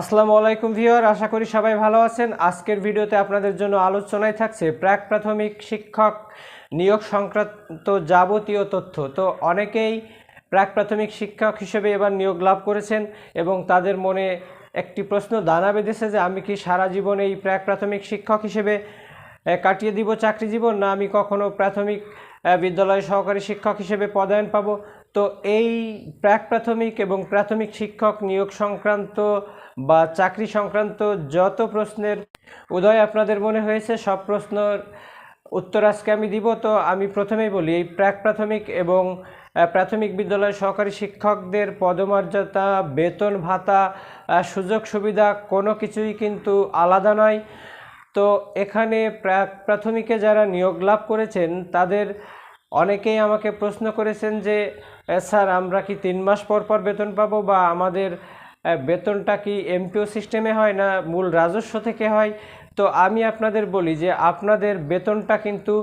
আসসালামু আলাইকুম ভিউয়ার, আশা করি সবাই ভালো আছেন। আজকের ভিডিওতে আপনাদের জন্য আলোচনায় থাকছে প্রাক প্রাথমিক শিক্ষক নিয়োগ সংক্রান্ত যাবতীয় তথ্য। তো অনেকেই প্রাক প্রাথমিক শিক্ষক হিসেবে এবার নিয়োগ লাভ করেছেন এবং তাদের মনে একটি প্রশ্ন দানা বেঁধেছে যে, আমি কি সারা জীবন এই প্রাক প্রাথমিক শিক্ষক হিসেবে কাটিয়ে দিব চাকরি জীবন, না আমি কখনো প্রাথমিক বিদ্যালয় সহকারী শিক্ষক হিসেবে পদায়ন পাবো? তো এই প্রাক প্রাথমিক এবং প্রাথমিক শিক্ষক নিয়োগ সংক্রান্ত বা চাকরি সংক্রান্ত যত প্রশ্নের উদয় আপনাদের মনে হয়েছে সব প্রশ্নের উত্তর আজকে আমি দিব। তো আমি প্রথমেই বলি এই প্রাক প্রাথমিক এবং প্রাথমিক বিদ্যালয় সহকারী শিক্ষকদের পদমর্যাদা বেতন ভাতা সুযোগ সুবিধা কোনো কিছুই কিন্তু আলাদা নয়। তো এখানে প্রাক প্রাথমিকে যারা নিয়োগ লাভ করেছেন তাদের অনেকেই আমাকে প্রশ্ন করেছেন যে "এ, স্যার, আমরা কি তিন মাস পর পর বেতন পাবো বা আমাদের বেতনটা কি এমপিও সিস্টেমে হয় না মূল রাজস্ব থেকে হয়? তো আমি আপনাদের বলি যে আপনাদের বেতনটা কিন্তু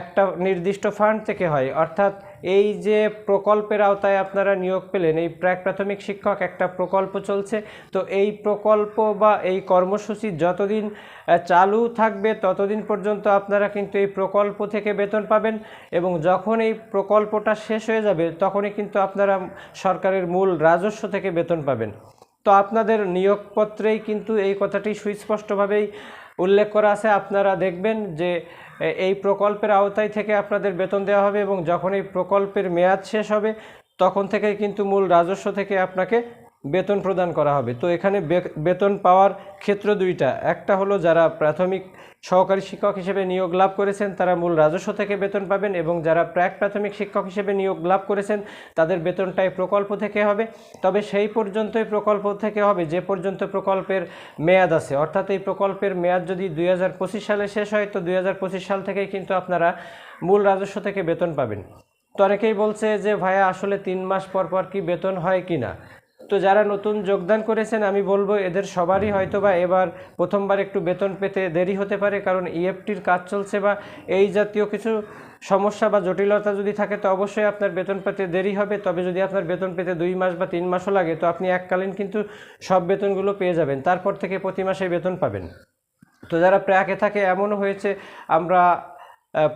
একটা নির্দিষ্ট ফান্ড থেকে হয়। অর্থাৎ এই যে প্রকল্পের আওতায় আপনারা নিয়োগ পেলেন, এই প্রাক প্রাথমিক শিক্ষক একটা প্রকল্প চলছে। তো এই প্রকল্প বা এই কর্মসূচি যতদিন চালু থাকবে ততদিন পর্যন্ত আপনারা কিন্তু এই প্রকল্প থেকে বেতন পাবেন এবং যখন এই প্রকল্পটা শেষ হয়ে যাবে তখনই কিন্তু আপনারা সরকারের মূল রাজস্ব থেকে বেতন পাবেন। তো আপনাদের নিয়োগপত্রেই কিন্তু এই কথাটি সুস্পষ্টভাবেই উল্লেখ করা আছে, আপনারা দেখবেন যে এই প্রকল্পের আওতায় থেকে আপনাদের বেতন দেওয়া হবে এবং যখন এই প্রকল্পের মেয়াদ শেষ হবে, তখন থেকে কিন্তু মূল রাজস্ব থেকে আপনাকে বেতন প্রদান করা হবে। তো এখানে বেতন পাওয়ার ক্ষেত্র দুইটা। একটা হলো যারা প্রাথমিক সহকারী শিক্ষক হিসেবে নিয়োগ লাভ করেছেন, তারা মূল রাজস্ব থেকে বেতন পাবেন এবং যারা প্রাক প্রাথমিক শিক্ষক হিসেবে নিয়োগ লাভ করেছেন, তাদের বেতনটাই প্রকল্প থেকে হবে। তবে সেই পর্যন্তই প্রকল্প থেকে হবে যে পর্যন্ত প্রকল্পের মেয়াদ আছে। অর্থাৎ এই প্রকল্পের মেয়াদ যদি দুই হাজার পঁচিশ সালে শেষ হয়, তো দুই হাজার পঁচিশ সাল থেকেই কিন্তু আপনারা মূল রাজস্ব থেকে বেতন পাবেন। তো অনেকেই বলছে যে, ভাইয়া, আসলে তিন মাস পর পর কি বেতন হয় কি না তো যারা নতুন যোগদান করেছেন, আমি বলব এদের সবারই হয়তো বা এবার প্রথমবার একটু বেতন পেতে দেরি হতে পারে, কারণ ইএফটির কাজ চলছে বা এই জাতীয় কিছু সমস্যা বা জটিলতা যদি থাকে, তো অবশ্যই আপনার বেতন পেতে দেরি হবে। তবে যদি আপনার বেতন পেতে দুই মাস বা তিন মাসও লাগে, তো আপনি এককালীন কিন্তু সব বেতনগুলো পেয়ে যাবেন। তারপর থেকে প্রতি মাসে বেতন পাবেন। তো যারা প্র্যাকে থাকে, এমনও হয়েছে, আমরা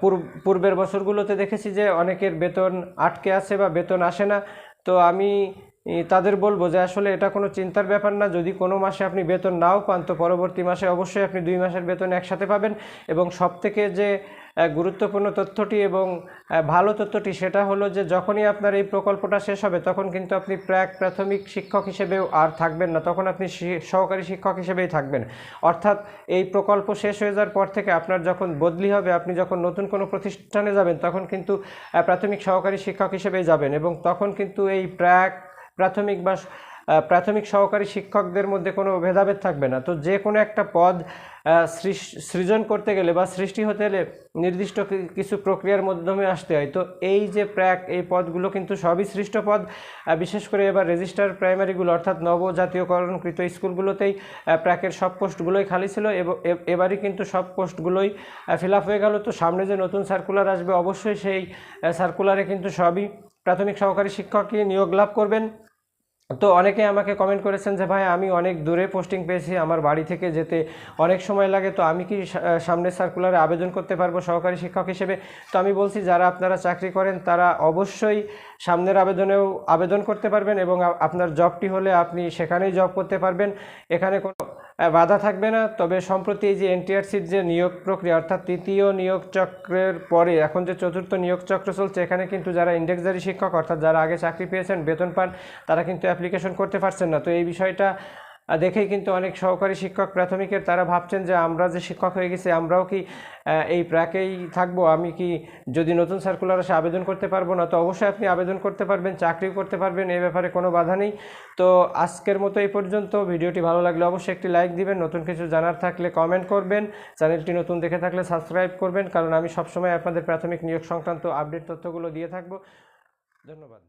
পূর্ব- পূর্বের বছরগুলোতে দেখেছি যে অনেকের বেতন আটকে আছে বা বেতন আসে না। তো আমি তাদের বলব যে আসলে এটা কোনো চিন্তার ব্যাপার না। যদি কোনো মাসে আপনি বেতন নাও পান, তো পরবর্তী মাসে অবশ্যই আপনি দুই মাসের বেতন একসাথে পাবেন। এবং সবথেকে যে গুরুত্বপূর্ণ তথ্যটি এবং ভালো তথ্যটি সেটা হলো যে, যখনই আপনার এই প্রকল্পটা শেষ হবে, তখন কিন্তু আপনি প্রাক প্রাথমিক শিক্ষক হিসেবেও আর থাকবেন না। তখন আপনি সহকারী শিক্ষক হিসেবেই থাকবেন। অর্থাৎ এই প্রকল্প শেষ হয়ে যাওয়ার পর থেকে আপনার যখন বদলি হবে, আপনি যখন নতুন কোনো প্রতিষ্ঠানে যাবেন, তখন কিন্তু প্রাথমিক সহকারী শিক্ষক হিসেবেই যাবেন। এবং তখন কিন্তু এই প্রাক প্রাথমিক বা প্রাথমিক সহকারী শিক্ষকদের মধ্যে কোনো ভেদাভেদ থাকবে না। তো যে কোনো একটা পদ সৃজন করতে গেলে বা সৃষ্টি হতে গেলে নির্দিষ্ট কিছু প্রক্রিয়ার মাধ্যমে আসতে হয়। তো এই যে প্র্যাক এই পদগুলো কিন্তু সবই সৃষ্ট পদ। বিশেষ করে এবার রেজিস্টার প্রাইমারিগুলো অর্থাৎ নবজাতীয়করণকৃত স্কুলগুলোতেই প্র্যাকের সব পোস্টগুলোই খালি ছিল এবং এবারই কিন্তু সব পোস্টগুলোই ফিল হয়ে গেল। তো সামনে যে নতুন সার্কুলার আসবে, অবশ্যই সেই সার্কুলারে কিন্তু সবই প্রাথমিক সহকারী শিক্ষকই নিয়োগ লাভ করবেন। তো অনেকে আমাকে কমেন্ট করেছেন যে, ভাই, আমি অনেক দূরে পোস্টিং পেয়েছি, আমার বাড়ি থেকে যেতে অনেক সময় লাগে, তো আমি কি সামনে সার্কুলারে আবেদন করতে পারব সহকারী শিক্ষক হিসেবে? তো আমি বলছি, যারা আপনারা চাকরি করেন, তারা অবশ্যই সামনের আবেদনেও আবেদন করতে পারবেন এবং আপনার জবটি হলে আপনি সেখানেই জব করতে পারবেন। এখানে কোনো বাধা থাকবে না। তবে সম্প্রতি এই যে এনটিআরসির যে নিয়োগ প্রক্রিয়া, অর্থাৎ তৃতীয় নিয়োগ চক্রের পরে এখন যে চতুর্থ নিয়োগ চক্র চলছে, এখানে কিন্তু যারা ইন্ডেক্সজারি শিক্ষক, অর্থাৎ যারা আগে চাকরি পেয়েছেন, বেতন পান, তারা কিন্তু অ্যাপ্লিকেশন করতে পারছেন না। তো এই বিষয়টা দেখেই কিন্তু অনেক সহকারী শিক্ষক প্রাথমিকের তারা ভাবছেন যে আমরা যে শিক্ষক হয়ে গেছি, আমরাও কি এই প্র্যাকেই থাকব? আমি কি যদি নতুন সার্কুলার আসে আবেদন করতে পারব না? তো অবশ্যই আপনি আবেদন করতে পারবেন, চাকরিও করতে পারবেন এই ব্যাপারে কোনো বাধা নেই। তো আজকের মতো এই পর্যন্ত। ভিডিওটি ভালো লাগলে অবশ্যই একটি লাইক দিবেন, নতুন কিছু জানার থাকলে কমেন্ট করবেন। চ্যানেলটি নতুন দেখে থাকলে সাবস্ক্রাইব করবেন, কারণ আমি সবসময় আপনাদের প্রাথমিক নিয়োগ সংক্রান্ত আপডেট তথ্যগুলো দিয়ে থাকব। ধন্যবাদ।